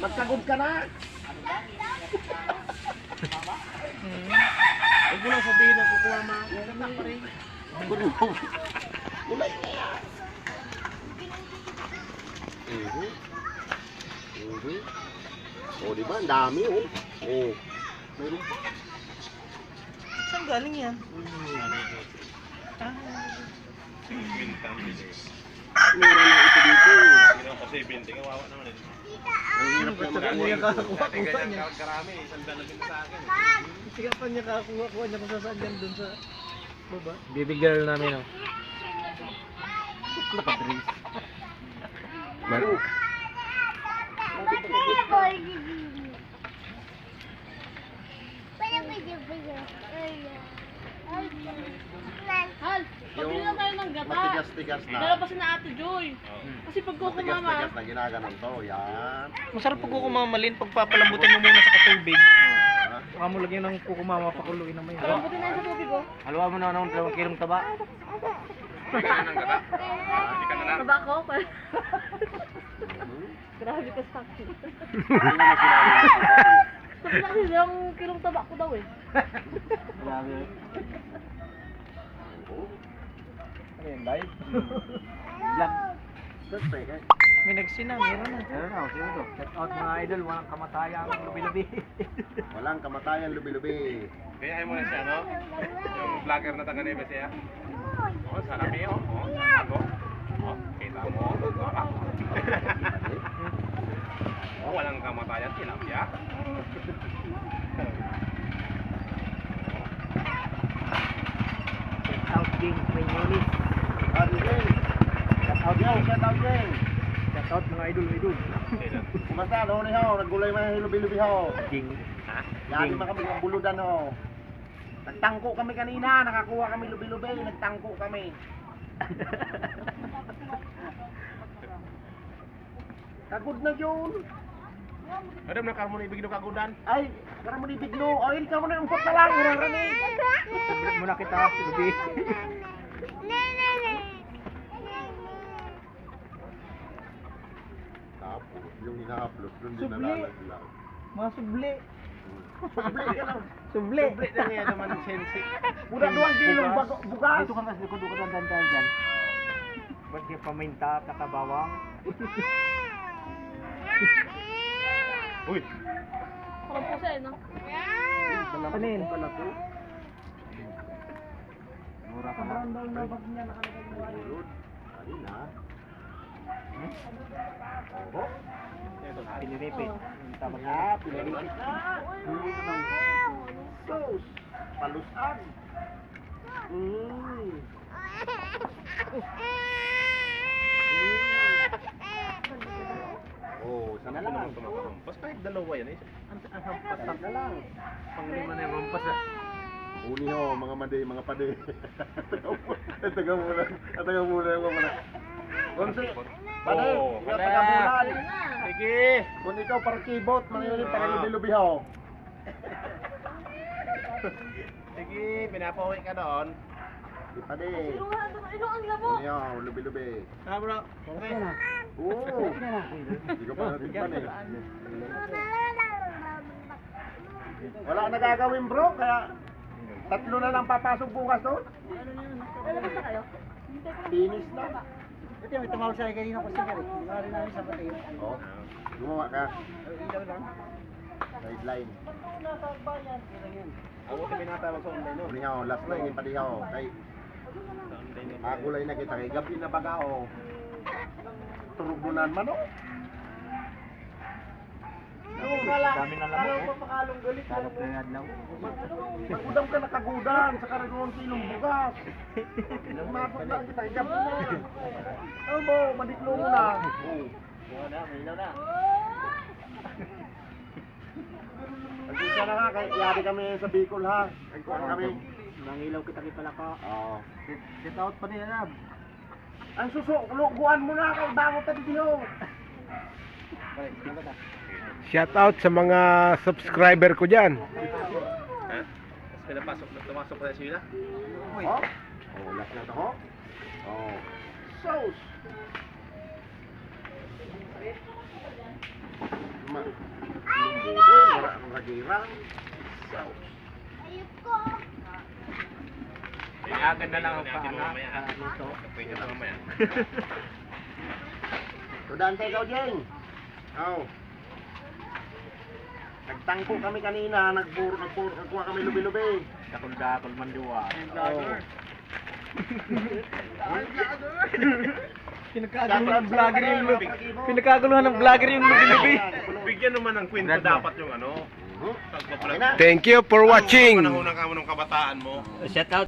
Magkagod ka na. Huwag mo lang sabihin na kukuha ma. Ganda pa rin. Gulong. Gulay na yan. Mhm. Mhm. Oh, di ba? Ang dami, oh. Oh. Meron pa. Saan galing yan? Meron na ito dito. Kasi binti, kawawa naman eh. Ang hirap na mag-uwi. niya kakakuha kuha niya? ka- karami, isang binti sa akin. Pa niya kakakuha kuha niya kung saan yan dun sa baba. Baby girl namin, oh. Nakadris. Gata. Matigas-tigas na. Dalabasin na Ate Joy. Kasi pag kuko mama, Matigas-tigas na ginaganon to. Yan. Masarap pag kukumamalin pag papalambutin mo muna sa katubig. Ah. Baka mo lagyan ng kukumama pakuluin naman yun. kalambutin na yun sa tubig oh. Haluan mo na ng dalawang kilong taba. Taba ko. Grabe ka sa akin. Ng taba. Sabi na kasi yung kilong taba ko daw eh. Grabe. Oh. Ano yun, live? Vlog. Right, eh. May nagsina, meron na. Meron na, sino to? Shout out mga idol, walang kamatayang lubi-lubi. Walang kamatayan lubi-lubi. Kaya ayaw mo na siya, no? Yung vlogger na taga Neves siya. Oh, sarami, oh. Oh, sarap, oh. Oh, kita mo. Baka. oh, walang kamatayan, tilapia. Shout out Ging Quinones. Shout out yo, shout out din. Shout out mga idol, idol. Kumusta? Ano ni ho? Naggulay man yung lubi-lubi ho. Ging. Ha? Yan naman kami ng buludan ho. Nagtangko kami kanina, nakakuha kami lubi-lubi, nagtangko kami. Kagod na yun. Mo na ibigin ng kagudan. Ay, kara mo ni Bigno. Ay, ka mo na umpot na lang. Rani. Sublit muna kita, lubi. Tapos, yung ina-upload, doon din Subli. nalalaglag. Mga subli. Subli ka lang. Subli. Sublit na niya naman sensi. Pura doang kilong bago- bugas. Dito ka mas likod, dito ka dandan dyan. Ba't kayo paminta, kakabawang? Uy, Parang pusa eh no. Panin. Pala to. Mura ka na. Ayun. Ayun na. Oho. Piniripit. Yung tawag niya. Ah, pinalipit na. Huli na ng sauce. Palusan. Mm. Oh, sana lang. Pas kahit dalawa yan eh. Ang ang hampas Sana lang. Panglima na yung hampas ah. Uni ho, mga mande, mga pade. Taga muna. Taga muna yung mga Konsi, pade, Oh, ikaw kada. taga muna. Sige. Kung ikaw para keyboard, mga yun para lubi-lubi ho. Sige, pinapawi ka doon. Di pade. Ilo nga, ilo ang labo. Uni ho, lubi-lubi. Ah, bro. Okay. Oo. Hindi ko pa natikman eh. Wala na gagawin bro, kaya tatlo na lang papasok bukas doon. Lalabas na kayo? Finish na. Ito yung tumawag sa akin kanina ko siya rin. Hindi rin namin sa pati. Oh, gumawa ka. Ilaw lang. Sideline. Ako sa binatawag sa online no. Uni ho, last na yung padi ho. Kay Sa online no. agulay na kita kay gabi na baga ho. Turugunan man oh. Dami na lamok. oh. Sarap na yung adlaw. Magudam ka sa karagawang kilong bugas. Umabot lang kita kay gabi na. Ano mo, madiklo mo na. Ilaw na, may ilaw na. Nagkita na nga, kay yari kami sa Bicol ha. Nagkuhan kami. Nangilaw kita kay pala ka. Oo. Shout out pa nila na. Ang suso, luguan mo na kay bango ta dito. Shout out sa mga subscriber ko dyan. Ha? Pinapasok na tumasok na sila. Oh. Oh, last na to ho. Oh. Sauce. Ma- lumbugan, wala akong ragirang. Ah, ganda lang ang paana. Kapoy nyo na mamaya. Dante, ikaw, Jeng. Oh. Nagtangko kami kanina, nagburo, nagburo, nagkuha kami lubi-lubi. Dakol-dakol man duwa. Oh. Pinagkaguluhan ng vlogger yung lubi. Pinagkaguluhan ng vlogger yung lubi-lubi. Bigyan naman ng kwento dapat yung ano. Na. Thank you for watching. Panahon ng kabataan mo. Shout out